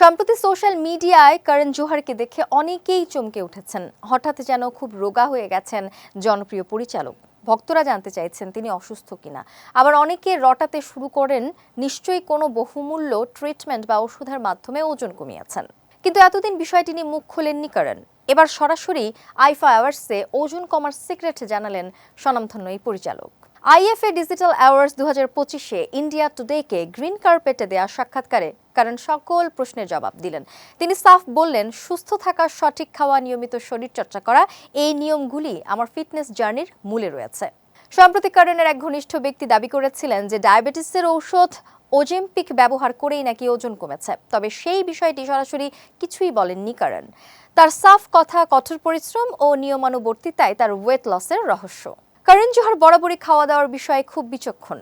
সম্প্রতি সোশ্যাল মিডিয়ায় করণ জোহারকে দেখে অনেকেই চমকে উঠেছেন। হঠাৎ যেন খুব রোগা হয়ে গেছেন জনপ্রিয় পরিচালক। ভক্তরা জানতে চাইছেন তিনি অসুস্থ কিনা। আবার অনেকে রটাতে শুরু করেন, নিশ্চয়ই কোনো বহুমূল্য ট্রিটমেন্ট বা ওষুধের মাধ্যমে ওজন কমিয়েছেন। কিন্তু এতদিন বিষয়টি নিয়ে মুখ খোলেননি করণ এবার সরাসরি আইফা অ্যাওয়ার্ডসে ওজন কমার সিক্রেট জানালেন স্বনামধন্য এই পরিচালক। আইএফএ ডিজিটাল অ্যাওয়ার্ডস দু হাজার পঁচিশে ইন্ডিয়া টুডেকে গ্রিন কার্পেটে দেওয়া সাক্ষাৎকারে কারণ সকল প্রশ্নের জবাব দিলেন। তিনি সাফ বললেন, সুস্থ থাকা, সঠিক খাওয়া, নিয়মিত শরীরচর্চা করা, এই নিয়মগুলি আমার ফিটনেস জার্নির মূলে রয়েছে। সম্প্রতি কারণের এক ঘনিষ্ঠ ব্যক্তি দাবি করেছিলেন যে, ডায়াবেটিসের ঔষধ ওজেম্পিক ব্যবহার করেই নাকি ওজন কমেছে, তবে সেই বিষয়টি সরাসরি কিছুই বলেননি কারণ। তার সাফ কথা, কঠোর পরিশ্রম ও নিয়মানুবর্তিতায় তার ওয়েট লসের রহস্য। করণ জোহর বরাবরই খাওয়া দাওয়ার বিষয়ে খুব বিচক্ষণ।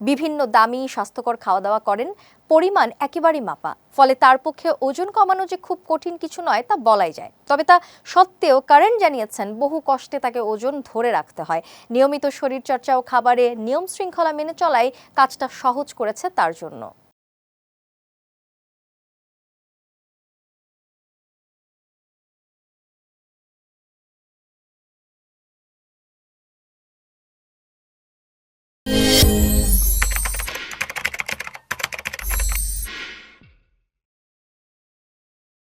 বিভিন্ন দামি, স্বাস্থ্যকর খাওয়া দাওয়া করেন, পরিমাণ একেবারেই মাপা। ফলে তার পক্ষে ওজন কমানো যে খুব কঠিন কিছু নয়, তা বলাই যায়। তবে তা সত্ত্বেও কারেন্ট জানিয়েছেন, বহু কষ্টে তাকে ওজন ধরে রাখতে হয়। নিয়মিত শরীরচর্চা ও খাবারে নিয়ম শৃঙ্খলা মেনে চলাই কাজটা সহজ করেছে তার জন্য।